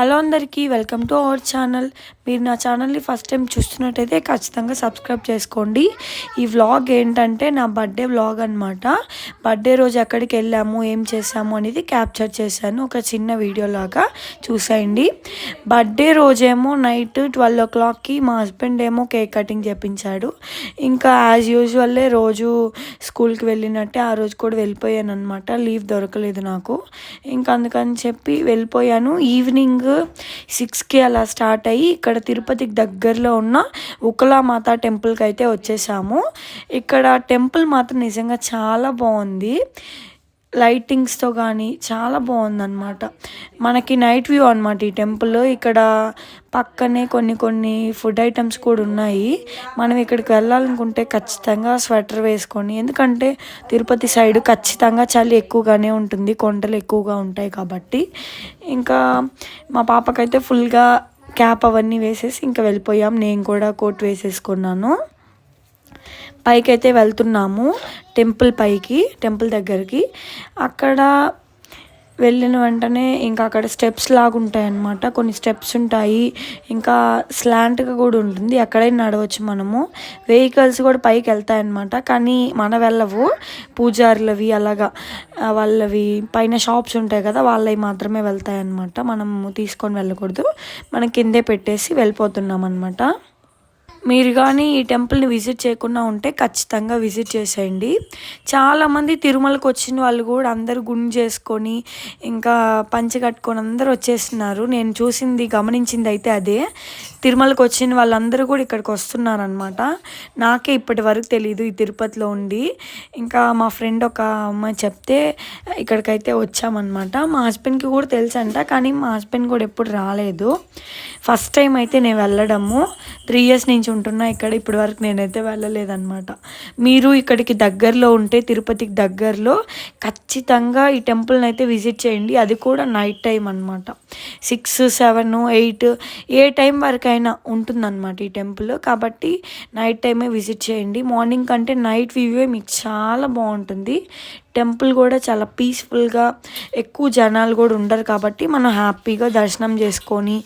Hello అందరికీ welcome to our channel. మీరు నా ఛానల్ని ఫస్ట్ టైం చూస్తున్నట్టయితే ఖచ్చితంగా సబ్స్క్రైబ్ చేసుకోండి. ఈ వ్లాగ్ ఏంటంటే నా బర్త్డే వ్లాగ్ అనమాట బర్త్డే రోజు ఎక్కడికి వెళ్ళాము ఏం చేసాము అనేది క్యాప్చర్ చేశాను ఒక చిన్న వీడియో లాగా చూసేయండి. బర్త్డే రోజేమో నైట్ ట్వెల్వ్ ఓ క్లాక్కి మా హస్బెండ్ ఏమో కేక్ కటింగ్ చేపించాడు. ఇంకా యాజ్ యూజువల్లే రోజు స్కూల్కి వెళ్ళినట్టే ఆ రోజు కూడా వెళ్ళిపోయాను అనమాట లీవ్ దొరకలేదు నాకు. ఇంకా అందుకని చెప్పి వెళ్ళిపోయాను. ఈవినింగ్ సిక్స్కి అలా స్టార్ట్ అయ్యి ఇక్కడ తిరుపతికి దగ్గరలో ఉన్న ఉకలామాత టెంపుల్కి అయితే వచ్చేసాము. ఇక్కడ టెంపుల్ మాత్రం నిజంగా చాలా బాగుంది. లైటింగ్స్తో కానీ చాలా బాగుందన్నమాట. మనకి నైట్ వ్యూ అనమాట ఈ టెంపుల్. ఇక్కడ పక్కనే కొన్ని కొన్ని ఫుడ్ ఐటమ్స్ కూడా ఉన్నాయి. మనం ఇక్కడికి వెళ్ళాలనుకుంటే ఖచ్చితంగా స్వెటర్ వేసుకొని ఎందుకంటే తిరుపతి సైడ్ ఖచ్చితంగా చలి ఎక్కువగానే ఉంటుంది కొండలు ఎక్కువగా ఉంటాయి కాబట్టి. ఇంకా మా పాపకైతే ఫుల్గా క్యాప్ అవన్నీ వేసేసి ఇంకా వెళ్ళిపోయాం. నేను కూడా కోట్ వేసేసుకున్నాను. పైకి అయితే వెళ్తున్నాము టెంపుల్ పైకి టెంపుల్ దగ్గరికి. అక్కడ వెళ్ళిన వెంటనే ఇంకా అక్కడ స్టెప్స్ లాగా ఉంటాయి అన్నమాట కొన్ని స్టెప్స్ ఉంటాయి. ఇంకా స్లాంట్గా కూడా ఉంటుంది. ఎక్కడైనా నడవచ్చు మనము. వెహికల్స్ కూడా పైకి వెళ్తాయి అన్నమాట కానీ మన వెళ్ళవు. పూజారులవి అలాగా వాళ్ళవి. పైన షాప్స్ ఉంటాయి కదా వాళ్ళవి మాత్రమే వెళ్తాయి అన్నమాట మనము తీసుకొని వెళ్ళకూడదు. మనం కిందే పెట్టేసి వెళ్ళిపోతున్నాం అనమాట మీరు కానీ ఈ టెంపుల్ని విజిట్ చేయకుండా ఉంటే ఖచ్చితంగా విజిట్ చేసేయండి. చాలామంది తిరుమలకు వచ్చిన వాళ్ళు కూడా అందరూ గుండు చేసుకొని ఇంకా పంచె కట్టుకొని అందరూ వచ్చేస్తున్నారు. నేను చూసింది గమనించింది అయితే అదే. తిరుమలకు వచ్చిన వాళ్ళందరూ కూడా ఇక్కడికి వస్తున్నారనమాట నాకే ఇప్పటి వరకు తెలియదు ఈ తిరుపతిలో ఉండి. ఇంకా మా ఫ్రెండ్ ఒక అమ్మాయి చెప్తే ఇక్కడికైతే వచ్చామన్నమాట. మా హస్బెండ్కి కూడా తెలుసంట కానీ మా హస్బెండ్ కూడా ఎప్పుడు రాలేదు. ఫస్ట్ టైం అయితే నేను వెళ్ళడము. త్రీ ఇయర్స్ నుంచి ఉంటున్నా ఇక్కడ ఇప్పటి వరకు నేనైతే వెళ్ళలేదన్నమాట. మీరు ఇక్కడికి దగ్గరలో ఉంటే తిరుపతికి దగ్గరలో ఖచ్చితంగా ఈ టెంపుల్ని అయితే విజిట్ చేయండి. అది కూడా నైట్ టైం అనమాట సిక్స్ సెవెన్ ఎయిట్ ఏ టైం వరకైనా ఉంటుందన్నమాట ఈ టెంపుల్. కాబట్టి నైట్ టైమే విజిట్ చేయండి. మార్నింగ్ కంటే నైట్ వ్యూ మీకు చాలా బాగుంటుంది. టెంపుల్ కూడా చాలా పీస్ఫుల్గా ఎక్కువ జనాలు కూడా ఉండరు కాబట్టి మనం హ్యాపీగా దర్శనం చేసుకొని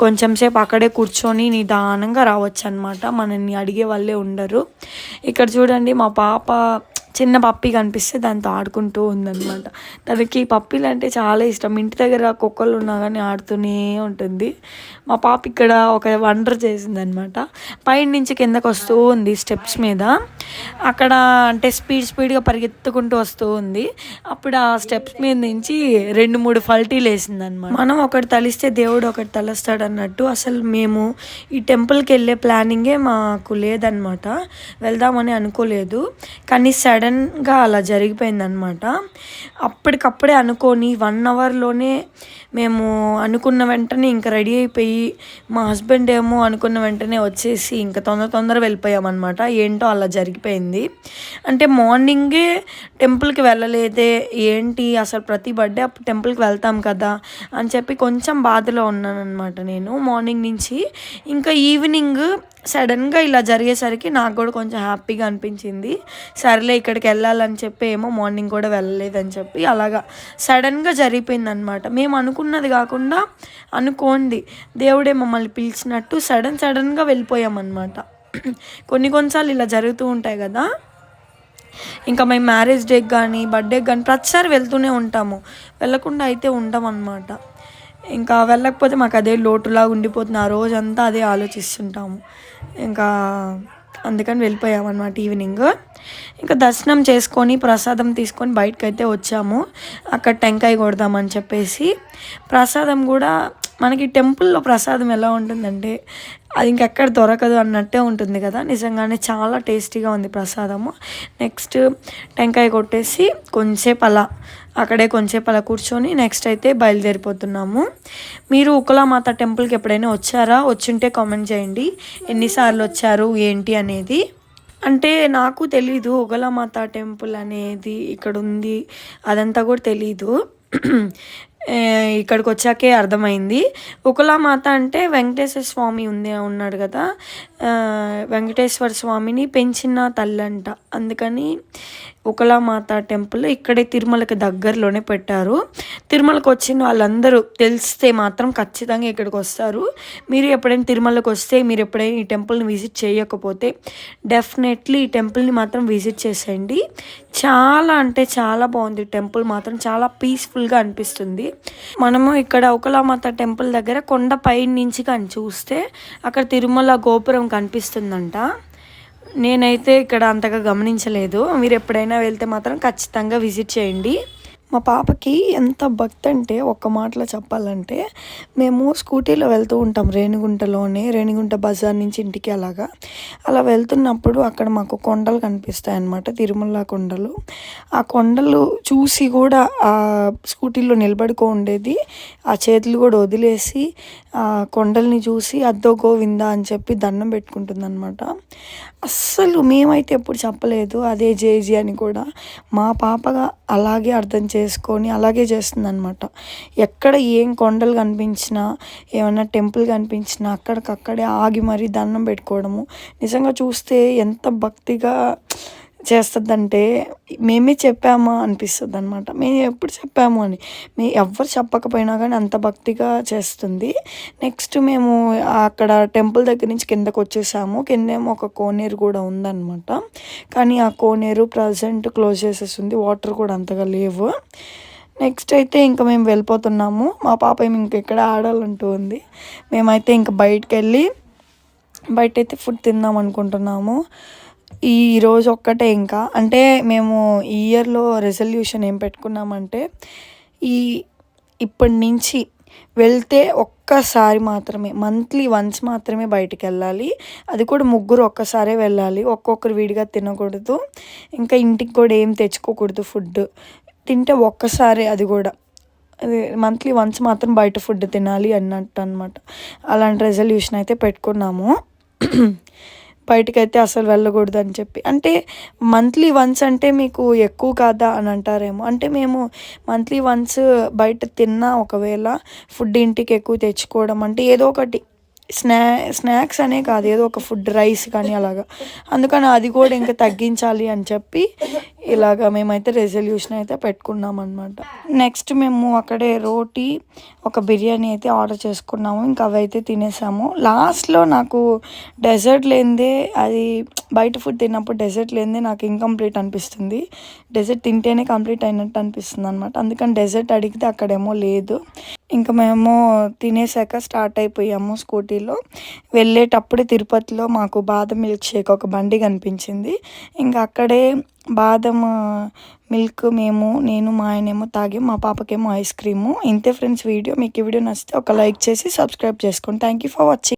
కొంచెం సేపు అక్కడే కూర్చొని నిదానంగా రావచ్చు అనమాట మనల్ని అడిగే వాళ్ళే ఉండరు. ఇక్కడ చూడండి మా పాప చిన్న పప్పి కనిపిస్తే దాంతో ఆడుకుంటూ ఉందన్నమాట. తనకి పప్పీలు అంటే చాలా ఇష్టం. ఇంటి దగ్గర కుక్కలు ఉన్నా కానీ ఆడుతూనే ఉంటుంది. మా పాప ఇక్కడ ఒక వండర్ చేసిందనమాట పైన నుంచి కిందకు వస్తూ ఉంది స్టెప్స్ మీద. అక్కడ అంటే స్పీడ్ స్పీడ్గా పరిగెత్తుకుంటూ వస్తూ ఉంది. అప్పుడు ఆ స్టెప్స్ మీద నుంచి రెండు మూడు ఫల్టీలు వేసిందనమాట మనం ఒకటి తలిస్తే దేవుడు ఒకటి తలస్తాడు అన్నట్టు అసలు మేము ఈ టెంపుల్కి వెళ్ళే ప్లానింగే మాకు లేదనమాట వెళ్దామని అనుకోలేదు. కానీ సడన్గా అలా జరిగిపోయిందనమాట అప్పటికప్పుడే అనుకోని వన్ అవర్లోనే మేము అనుకున్న వెంటనే ఇంకా రెడీ అయిపోయి మా హస్బెండ్ ఏమో అనుకున్న వెంటనే వచ్చేసి ఇంకా తొందర తొందర వెళ్ళిపోయామన్నమాట. ఏంటో అలా జరిగిపోయింది. అంటే మార్నింగే టెంపుల్కి వెళ్ళలేదే ఏంటి అసలు ప్రతి బర్త్డే అప్పుడు టెంపుల్కి వెళ్తాం కదా అని చెప్పి కొంచెం బాధలో ఉన్నానన్నమాట నేను మార్నింగ్ నుంచి. ఇంకా ఈవినింగ్ సడన్గా ఇలా జరిగేసరికి నాకు కూడా కొంచెం హ్యాపీగా అనిపించింది. సరేలే ఇక్కడికి వెళ్ళాలని చెప్పి ఏమో మార్నింగ్ కూడా వెళ్ళలేదని చెప్పి అలాగా సడన్గా జరిగిపోయింది అనమాట మేము అనుకున్నది కాకుండా అనుకోండి దేవుడే మమ్మల్ని పిలిచినట్టు సడన్ సడన్గా వెళ్ళిపోయామన్నమాట. కొన్ని కొన్నిసార్లు ఇలా జరుగుతూ ఉంటాయి కదా. ఇంకా మేము మ్యారేజ్ డేకి కానీ బర్త్డేకి కానీ ప్రతిసారి వెళ్తూనే ఉంటాము. వెళ్ళకుండా అయితే ఉంటాం ఇంకా వెళ్ళకపోతే మాకు అదే లోటులా ఉండిపోతుంది. ఆ రోజంతా అదే ఆలోచిస్తుంటాము. ఇంకా అందుకని వెళ్ళిపోయామన్నమాట ఈవినింగ్. ఇంకా దర్శనం చేసుకొని ప్రసాదం తీసుకొని బయటకు అయితే వచ్చాము. అక్కడ టెంకాయ కొడదామని చెప్పేసి. ప్రసాదం కూడా మనకి టెంపుల్లో ప్రసాదం ఎలా ఉంటుందంటే అది ఇంకెక్కడ దొరకదు అన్నట్టే ఉంటుంది కదా. నిజంగానే చాలా టేస్టీగా ఉంది ప్రసాదము. నెక్స్ట్ టెంకాయ కొట్టేసి కొంచెంసేపు అలా అక్కడే కొంచెంసేపు అలా కూర్చొని నెక్స్ట్ అయితే బయలుదేరిపోతున్నాము. మీరు ఉకలామాత టెంపుల్కి ఎప్పుడైనా వచ్చారా? వచ్చింటే కామెంట్ చేయండి. ఎన్నిసార్లు వచ్చారు? ఏంటి అనేది. అంటే నాకు తెలీదు ఉగలమాత టెంపుల్ అనేది ఇక్కడ ఉంది అదంతా కూడా తెలీదు. ఇక్కడికి వచ్చాకే అర్థమైంది. ఉకులామాత అంటే వెంకటేశ్వర స్వామి ఉంది ఉన్నాడు కదా. వెంకటేశ్వర స్వామిని పెంచిన తల్లి అంట అందుకని ఉకలామాత టెంపుల్ ఇక్కడే తిరుమలకి దగ్గరలోనే పెట్టారు. తిరుమలకి వచ్చిన వాళ్ళందరూ తెలిస్తే మాత్రం ఖచ్చితంగా ఇక్కడికి వస్తారు. మీరు ఎప్పుడైనా తిరుమలకి వస్తే మీరు ఎప్పుడైనా ఈ టెంపుల్ని విజిట్ చేయకపోతే డెఫినెట్లీ ఈ టెంపుల్ని మాత్రం విజిట్ చేసేయండి. చాలా అంటే చాలా బాగుంది టెంపుల్ మాత్రం. చాలా పీస్ఫుల్గా అనిపిస్తుంది. మనము ఇక్కడ ఒకలామాత టెంపుల్ దగ్గర కొండ పై నుంచి కానీ చూస్తే అక్కడ తిరుమల గోపురం కనిపిస్తుందంట. నేనైతే ఇక్కడ అంతగా గమనించలేదు. మీరు ఎప్పుడైనా వెళ్తే మాత్రం ఖచ్చితంగా విజిట్ చేయండి. మా పాపకి ఎంత భక్తి అంటే ఒక్క మాటలో చెప్పాలంటే మేము స్కూటీలో వెళ్తూ ఉంటాం రేణిగుంటలోనే రేణిగుంట బజార్ నుంచి ఇంటికి అలాగా. అలా వెళ్తున్నప్పుడు అక్కడ మాకు కొండలు కనిపిస్తాయి అన్నమాట తిరుమల కొండలు. ఆ కొండలు చూసి కూడా ఆ స్కూటీలో నిలబడుకో ఉండేది. ఆ చేతులు కూడా వదిలేసి ఆ కొండల్ని చూసి అద్దో గోవిందా అని చెప్పి దండం పెట్టుకుంటుంది అనమాట అస్సలు మేమైతే ఎప్పుడు చెప్పలేదు అదే జేజీ అని కూడా. మా పాపగా అలాగే అర్థం చేసుకొని అలాగే చేస్తుంది అనమాట ఎక్కడ ఏం కొండలు కనిపించినా ఏమన్నా టెంపుల్ కనిపించినా అక్కడికక్కడే ఆగి మరీ దండం పెట్టుకోవడము. నిజంగా చూస్తే ఎంత భక్తిగా చేస్తుందంటే మేమే చెప్పామా అనిపిస్తుంది అనమాట మేము ఎప్పుడు చెప్పాము అని. మీ ఎవ్వరు చెప్పకపోయినా కానీ అంత భక్తిగా చేస్తుంది. నెక్స్ట్ మేము అక్కడ టెంపుల్ దగ్గర నుంచి కిందకు వచ్చేసాము కిందేమో ఒక కోనేరు కూడా ఉందన్నమాట. కానీ ఆ కోనేరు ప్రజెంట్ క్లోజ్ చేసేసింది. వాటర్ కూడా అంతగా లేవు. నెక్స్ట్ అయితే ఇంకా మేము వెళ్ళిపోతున్నాము. మా పాప ఏమి ఇంకెక్కడ ఆడాలంటూ ఉంది. మేమైతే ఇంకా బయటకు వెళ్ళి బయట అయితే ఫుడ్ తిందాం అనుకుంటున్నాము. ఈ రోజు ఒక్కటే ఇంకా. అంటే మేము ఈ ఇయర్లో రెజల్యూషన్ ఏం పెట్టుకున్నామంటే ఈ ఇప్పటి నుంచి వెళ్తే ఒక్కసారి మాత్రమే మంత్లీ వన్స్ మాత్రమే బయటికి వెళ్ళాలి. అది కూడా ముగ్గురు ఒక్కసారే వెళ్ళాలి. ఒక్కొక్కరు విడిగా తినకూడదు. ఇంకా ఇంటికి కూడా ఏం తెచ్చుకోకూడదు ఫుడ్ తింటే ఒక్కసారి అది కూడా. అది మంత్లీ వన్స్ మాత్రం బయట ఫుడ్ తినాలి అన్నట్టు అనమాట అలాంటి రెజల్యూషన్ అయితే పెట్టుకున్నాము. బయటకైతే అసలు వెళ్ళకూడదు అని చెప్పి. అంటే మంత్లీ వన్స్ అంటే మీకు ఎక్కువ కాదా అని అంటారేమో. అంటే మేము మంత్లీ వన్స్ బయట తిన్నా ఒకవేళ ఫుడ్ ఇంటికి ఎక్కువ తెచ్చుకోవడం అంటే ఏదో ఒకటి స్నా స్నాక్స్ అనే కాదు ఏదో ఒక ఫుడ్ రైస్ కానీ అలాగా. అందుకని అది కూడా ఇంకా తగ్గించాలి అని చెప్పి ఇలాగ మేమైతే రెజల్యూషన్ అయితే పెట్టుకున్నాం అనమాట నెక్స్ట్ మేము అక్కడే రోటీ ఒక బిర్యానీ అయితే ఆర్డర్ చేసుకున్నాము. ఇంకా అవి అయితే తినేసాము. లాస్ట్లో నాకు డెజర్ట్ లేనిదే అది బయట ఫుడ్ తిన్నప్పుడు డెజర్ట్ లేనిదే నాకు ఇన్కంప్లీట్ అనిపిస్తుంది. డెజర్ట్ తింటేనే కంప్లీట్ అయినట్టు అనిపిస్తుంది అనమాట అందుకని డెజర్ట్ అడిగితే అక్కడేమో లేదు. ఇంకా మేము తినేసాక స్టార్ట్ అయిపోయాము స్కూటీ స్కూటీలో వెళ్ళేటప్పుడు తిరుపతిలో మాకు బాదం మిల్క్ షేక్ ఒక బండి కనిపించింది. ఇంకా అక్కడే బాదం మిల్క్ మేము నేను మా ఆయనేమో తాగి మా పాపకేమో ఐస్ క్రీము. ఇంతే ఫ్రెండ్స్ వీడియో మీకు ఈ వీడియో నచ్చితే ఒక లైక్ చేసి సబ్స్క్రైబ్ చేసుకోండి. Thank you for watching